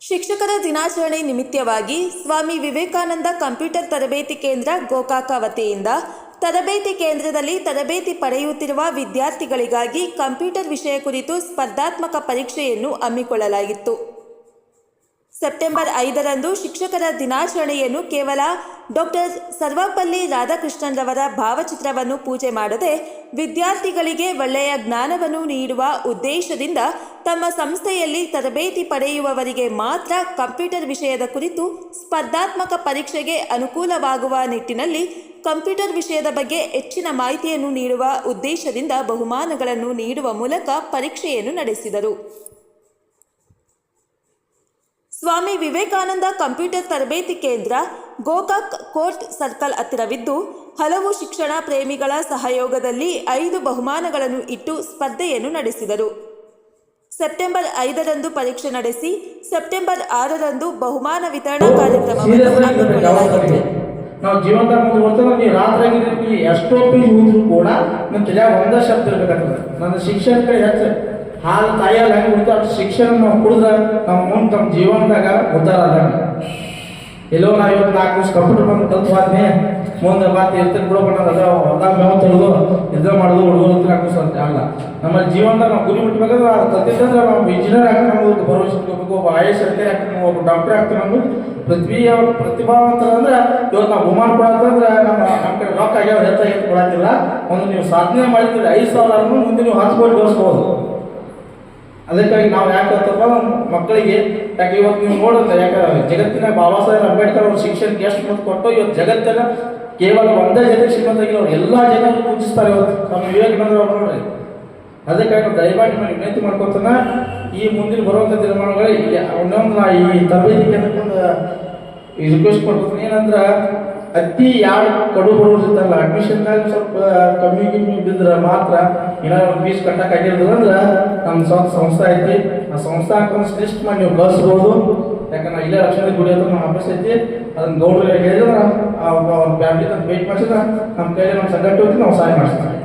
ಶಿಕ್ಷಕರ ದಿನಾಚರಣೆ ನಿಮಿತ್ತವಾಗಿ ಸ್ವಾಮಿ ವಿವೇಕಾನಂದ ಕಂಪ್ಯೂಟರ್ ತರಬೇತಿ ಕೇಂದ್ರ ಗೋಕಾಕ ವತಿಯಿಂದ ತರಬೇತಿ ಕೇಂದ್ರದಲ್ಲಿ ತರಬೇತಿ ಪಡೆಯುತ್ತಿರುವ ವಿದ್ಯಾರ್ಥಿಗಳಿಗಾಗಿ ಕಂಪ್ಯೂಟರ್ ವಿಷಯ ಕುರಿತು ಸ್ಪರ್ಧಾತ್ಮಕ ಪರೀಕ್ಷೆಯನ್ನು ಹಮ್ಮಿಕೊಳ್ಳಲಾಗಿತ್ತು. ಸೆಪ್ಟೆಂಬರ್ ಐದರಂದು ಶಿಕ್ಷಕರ ದಿನಾಚರಣೆಯನ್ನು ಕೇವಲ ಡಾಕ್ಟರ್ ಸರ್ವಪಲ್ಲಿ ರಾಧಾಕೃಷ್ಣನ್ರವರ ಭಾವಚಿತ್ರವನ್ನು ಪೂಜೆ ಮಾಡದೆ ವಿದ್ಯಾರ್ಥಿಗಳಿಗೆ ಒಳ್ಳೆಯ ಜ್ಞಾನವನ್ನು ನೀಡುವ ಉದ್ದೇಶದಿಂದ ತಮ್ಮ ಸಂಸ್ಥೆಯಲ್ಲಿ ತರಬೇತಿ ಪಡೆಯುವವರಿಗೆ ಮಾತ್ರ ಕಂಪ್ಯೂಟರ್ ವಿಷಯದ ಕುರಿತು ಸ್ಪರ್ಧಾತ್ಮಕ ಪರೀಕ್ಷೆಗೆ ಅನುಕೂಲವಾಗುವ ನಿಟ್ಟಿನಲ್ಲಿ ಕಂಪ್ಯೂಟರ್ ವಿಷಯದ ಬಗ್ಗೆ ಹೆಚ್ಚಿನ ಮಾಹಿತಿಯನ್ನು ನೀಡುವ ಉದ್ದೇಶದಿಂದ ಬಹುಮಾನಗಳನ್ನು ನೀಡುವ ಮೂಲಕ ಪರೀಕ್ಷೆಯನ್ನು ನಡೆಸಿದರು. ಸ್ವಾಮಿ ವಿವೇಕಾನಂದ ಕಂಪ್ಯೂಟರ್ ತರಬೇತಿ ಕೇಂದ್ರ ಗೋಕಾಕ್ ಕೋರ್ಟ್ ಸರ್ಕಲ್ ಹತ್ತಿರವಿದ್ದು ಹಲವು ಶಿಕ್ಷಣ ಪ್ರೇಮಿಗಳ ಸಹಯೋಗದಲ್ಲಿ ಐದು ಬಹುಮಾನಗಳನ್ನು ಇಟ್ಟು ಸ್ಪರ್ಧೆಯನ್ನು ನಡೆಸಿದರು. ಸೆಪ್ಟೆಂಬರ್ ಐದರಂದು ಪರೀಕ್ಷೆ ನಡೆಸಿ ಸೆಪ್ಟೆಂಬರ್ ಆರರಂದು ಬಹುಮಾನ ವಿತರಣಾ ಕಾರ್ಯಕ್ರಮವನ್ನು ಹಮ್ಮಿಕೊಳ್ಳಲಾಗಿತ್ತು. ನಾವು ಜೀವನದಾಗ ಮುಂದೆ ಹೋಗ್ತದೆ ನೀವು ರಾತ್ರಿ ಆಗಿದ್ರೆ ಎಷ್ಟೋ ಪೇಜ್ ಓದಿದ್ರು ಕೂಡ ನನ್ನ ತಲೆಯಾಗ ಒಂದೇ ಶಬ್ದ ಇರ್ಬೇಕಾಗ್ತದೆ. ನನ್ನ ಶಿಕ್ಷಕರಿಗೆ ಹೆಚ್ಚು ಹಾಲು ತಾಯಿಯಲ್ಲಿ ಶಿಕ್ಷಣ ನಾವು ಕುಡಿದ್ರೆ ನಮ್ಮ ಮುಂದೆ ನಮ್ಮ ಜೀವನದಾಗ ಉದ್ಧಾರ ಆದಾಗ ಎಲ್ಲೋ ನಾ ಇವತ್ತು ನಾಲ್ಕು ವರ್ಷ ಕಂಪ್ಯೂಟರ್ ಬಂದು ಕಲ್ತು ಹೋದ್ನಿ ಮುಂದೆ ಮತ್ತೆ ಇರ್ತೀನಿ ಬಿಡೋ ಬಣ್ಣದ ಅದ ಹೊಲ ಮೇವು ತೊಳೆದು ಮಾಡೋದು, ಹುಡುಗರು ಹತ್ರ ಹಾಕೋಸ್ ಅಂತ ಅಲ್ಲ ನಮ್ಮ ಜೀವನದಾಗ ನಾವು ಗುರಿ ಮುಟ್ಬೇಕಂದ್ರೆ ಅದು ಕಲ್ತಿದ್ದಂದ್ರೆ ನಾವು ಇಂಜಿನಿಯರ್ ಆಗಿ ನಮ್ಗೆ ಭರವಸೆ ಇಟ್ಕೋಬೇಕು, ಒಬ್ಬ ಐ ಎಸ್ ಅಧಿಕಾರಿ ಆಗ್ತಾನೆ ಒಬ್ಬ ಡಾಕ್ಟರ್ ಆಗ್ತಾನೆ ನಮ್ಗೆ ಪ್ರತಿಭೆಯ ಪ್ರತಿಭಾವ ಅಂದ್ರೆ ಇವತ್ತು ನಾವು ಬಹುಮಾನ ಕೊಡತ್ತಂದ್ರೆ ನಮ್ಮ ನಮ್ಮ ಕಡೆ ರೊಕ್ಕ ಆಗ್ಯಾವ ಹೆಚ್ಚಾಗಿ ಅಂತ ಕೊಡತ್ತಿಲ್ಲ ಒಂದು ನೀವು ಸಾಧನೆ ಮಾಡಿದ್ರೆ ಐದು ಸಾವಿರ ಮುಂದೆ ನೀವು ಹತ್ತು ಕೋಟಿ ಅದಕ್ಕಾಗಿ ನಾವು ಯಾಕೆ ಮಕ್ಕಳಿಗೆ ಯಾಕೆ ಇವತ್ತು ನೀವು ನೋಡಿದ್ರೆ ಯಾಕಂದ್ರೆ ಜಗತ್ತಿನ ಬಾಬಾ ಸಾಹೇಬ್ ಅಂಬೇಡ್ಕರ್ ಅವ್ರ ಶಿಕ್ಷಣಕ್ಕೆ ಎಷ್ಟು ಮತ್ತು ಕೊಟ್ಟು ಇವತ್ತು ಜಗತ್ತಿನ ಕೇವಲ ಒಂದೇ ಜನಕ್ಕೆ ಶ್ರೀಮಂತಾಗಿಲ್ಲ ಅವ್ರು ಎಲ್ಲ ಜನರು ಪೂಜಿಸ್ತಾರೆ ಇವತ್ತು. ನಮ್ಮ ವಿವೇಕಾನಂದ ಅವ್ರು ನೋಡ್ರಿ. ಅದಕ್ಕಾಗಿ ದಯಮಾಡಿ ನಾನು ವಿನಂತಿ ಮಾಡ್ಕೊತಾನೆ, ಈ ಮುಂದಿನ ಬರುವಂಥ ದಿನಮಾನಗಳು ಒಂದೊಂದು ನಾ ಈ ತರಬೇತಿ ರಿಕ್ವೆಸ್ಟ್ ಮಾಡ್ಕೊತೀನಿ ಏನಂದ್ರೆ ಅತಿ ಯಾವ ಕಡು ಅಡ್ಮಿಷನ್ ಅಡ್ಮಿಷನ್ದಾಗ ಸ್ವಲ್ಪ ಕಮ್ಮಿ ಕಮ್ಮಿ ಬಿದ್ರೆ ಮಾತ್ರ ಏನಾದ್ರು ಫೀಸ್ ಕಟ್ಟಕ್ಕೆ ಆಗಿರೋದಿಲ್ಲ ಅಂದ್ರೆ ನಮ್ಮ ಸ್ವಂತ ಸಂಸ್ಥೆ ಐತಿ. ಆ ಸಂಸ್ಥೆ ಹಾಕೊಂಡು ಲಿಸ್ಟ್ ಮಾಡಿ ನೀವು ಬಳಸ್ಬೋದು ಯಾಕಂದ್ರೆ ಇಲ್ಲೇ ರಕ್ಷಣೆ ಗುಡಿ ಹತ್ರ ನಮ್ಮ ಆಫೀಸ್ ಐತಿ. ಅದನ್ನ ಗೌಡ್ರಿಗೆ ಹೇಳಿದ್ರೆ ಆ ಫ್ಯಾಮಿಲಿ ವೇಟ್ ಮಾಡಿಸಿದ್ರೆ ನಮ್ಮ ಕೈಯಲ್ಲಿ ನಮ್ಮ ಸಂಘಟನೆ ನಾವು ಸಹಾಯ ಮಾಡಿಸ್ತೀವಿ